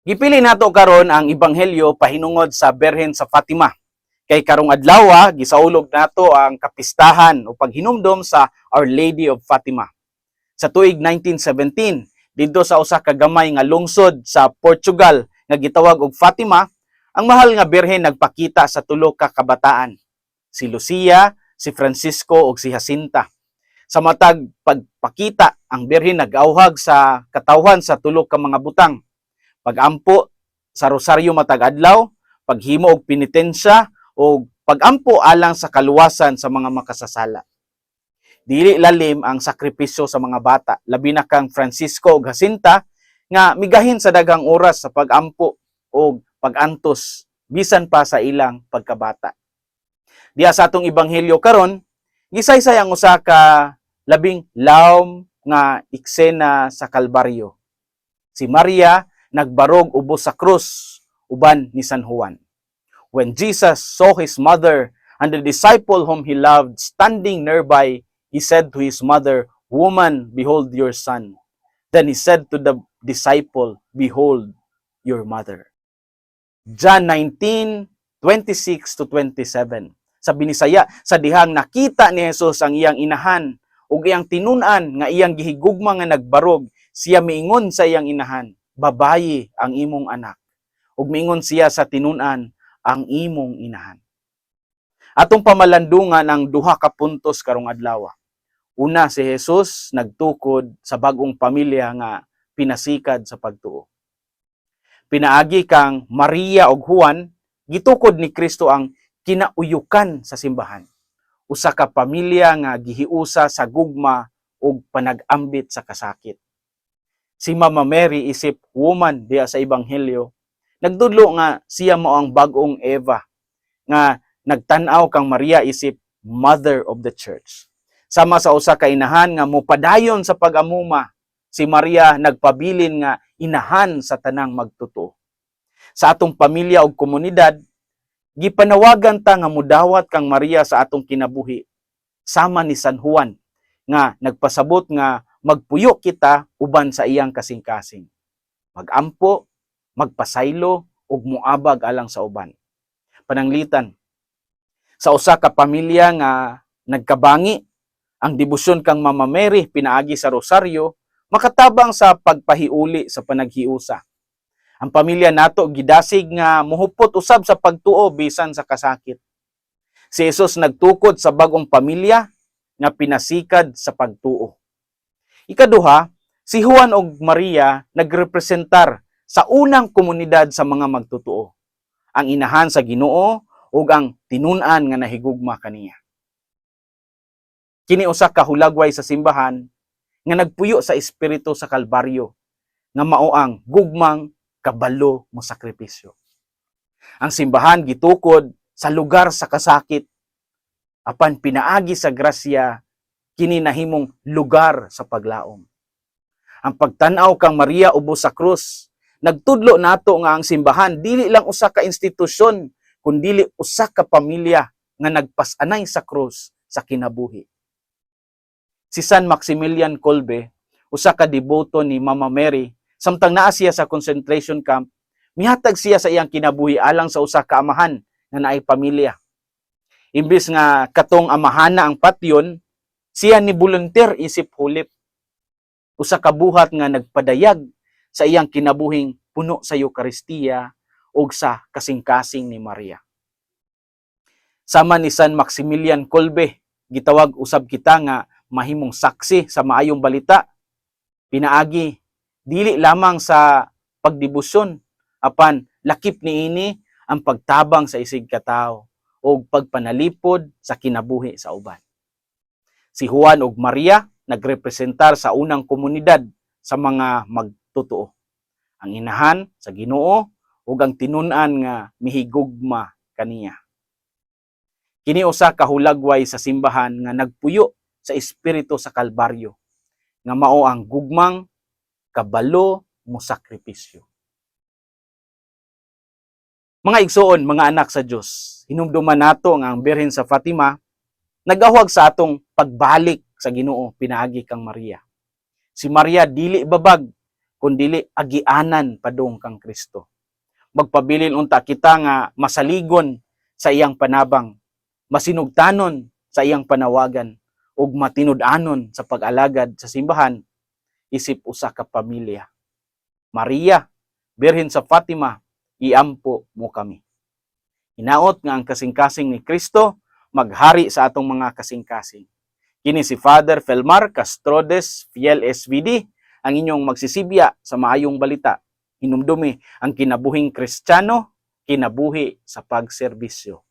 Gipili nato karon ang ebanghelyo pahinungod sa Berhen sa Fatima. Kay karong adlaw gisaulog nato ang kapistahan o paghinumdom sa Our Lady of Fatima. Sa tuig 1917, didto sa usa ka gamay nga lungsod sa Portugal nga gitawag og Fatima, ang mahal nga birhen nagpakita sa tulo ka kabataan. Si Lucia, si Francisco ug si Jacinta. Sa matag pagpakita, ang birhen nag-auhag sa katawhan sa tulo ka mga butang. Pagampo sa rosaryo matag adlaw, paghimo og penitensya o pagampo alang sa kaluwasan sa mga makasasala. Dili lalim ang sakripisyo sa mga bata, labi na kang Francisco ug Jacinta nga migahin sa daghang oras sa pagampo o pagantos bisan pa sa ilang pagkabata. Diya sa atong ebanghelyo karon, gisaysay ang usa ka labing lawm nga eksena sa Kalbaryo. Si Maria nagbarog ubos sa krus uban ni San Juan. When Jesus saw his mother and the disciple whom he loved standing nearby, he said to his mother, Woman, behold your son. Then he said to the disciple, Behold your mother. John 19, 26 to 27. Sa binisaya, sa dihang nakita ni Jesus ang iyang inahan, ug iyang tinunan nga iyang gihigugma nga nagbarog, siya miingon sa iyang inahan, babayi ang imong anak. Ug miingon siya sa tinunan, ang imong inahan. Atong pamalandungan ang duha ka puntos karong adlaw. Una si Jesus nagtukod sa bagong pamilya nga pinasikad sa pagtuo. Pinaagi kang Maria ug Juan, gitukod ni Kristo ang kinauyukan sa simbahan. Usa ka pamilya nga gihiusa sa gugma ug panag-ambit sa kasakit. Si Mama Mary isip woman diya sa ebanghelyo, nagdudlo nga siya mo ang bagong Eva nga nagtan-aw kang Maria isip mother of the church. Sama sa usa ka inahan nga mupadayon sa pag-amuma, si Maria nagpabilin nga inahan sa tanang magtuto. Sa atong pamilya ug komunidad, gipanawagan ta nga mudawat kang Maria sa atong kinabuhi sama ni San Juan nga nagpasabot nga magpuyo kita uban sa iyang kasing-kasing. Magampo, magpasaylo ug muabag alang sa uban. Pananglitan sa usa ka pamilya nga nagkabangi ang debosyon kang Mama Mary pinaagi sa rosaryo makatabang sa pagpahiuli sa panaghiusa. Ang pamilya nato gidasig nga muhupot usab sa pagtuo bisan sa kasakit. Si Jesus nagtukod sa bagong pamilya nga pinasikad sa pagtuo. Ikaduha, si Juan ug Maria nagrepresentar sa unang komunidad sa mga magtutuo. Ang inahan sa Ginoo ug ang tinunan nga nahigugma kaniya. Kini usa ka hulagway sa simbahan nga nagpuyo sa espiritu sa Kalbaryo nga mao ang gugmang kabalo mo sakripisyo. Ang simbahan gitukod sa lugar sa kasakit apan pinaagi sa grasya kini nahimong lugar sa paglaom. Ang pagtan-aw kang Maria ubos sa krus nagtudlo nato nga ang simbahan dili lang usa ka institusyon kundili usa ka pamilya nga nagpasanay sa krus sa kinabuhi. Si San Maximilian Kolbe, usa ka deboto ni Mama Mary, samtang naa siya sa concentration camp, mihatag siya sa iyang kinabuhi alang sa usa ka amahan nga naay pamilya. Imbis nga katong amahana ang patyon, siya ni volunteer isip hulip. Usa ka buhat nga nagpadayag sa iyang kinabuhing puno sa Eukaristiya ug sa kasing-kasing ni Maria. Sama ni San Maximilian Kolbe, gitawag usab kita nga mahimong saksi sa maayong balita. Pinaagi dili lamang sa pagdibusyon apan lakip niini ang pagtabang sa isig katao o pagpanalipod sa kinabuhi sa uban. Si Juan ug Maria nagrepresentar sa unang komunidad sa mga magtutuo. Ang inahan sa Ginoo ug ang tinunan nga mihigugma kaniya. Kini usa ka hulagway sa simbahan nga nagpuyo sa espiritu sa Kalbaryo nga mao ang gugmang kabalo mo sakripisyo. Mga igsoon, mga anak sa Dios, hinumduman nato nga ang Birhen sa Fatima nagahwag sa atong pagbalik sa Ginoo pinaagi kang Maria. Si Maria dili babag kundili agianan padung kang Kristo. Magpabilin unta kita nga masaligon sa iyang panabang, masinugtanon sa iyang panawagan, ug matinud-anon sa pag-alagad sa simbahan isip usa ka pamilya. Maria, Birhen sa Fatima, iampo mo kami. Hinaot nga ang kasing-kasing ni Kristo maghari sa atong mga kasing-kasing. Kini si Father Felmar Castrodes, Fiel SVD, ang inyong magsisibya sa maayong balita. Hinumdumi ang kinabuhing Kristiyano, kinabuhi sa pagserbisyo.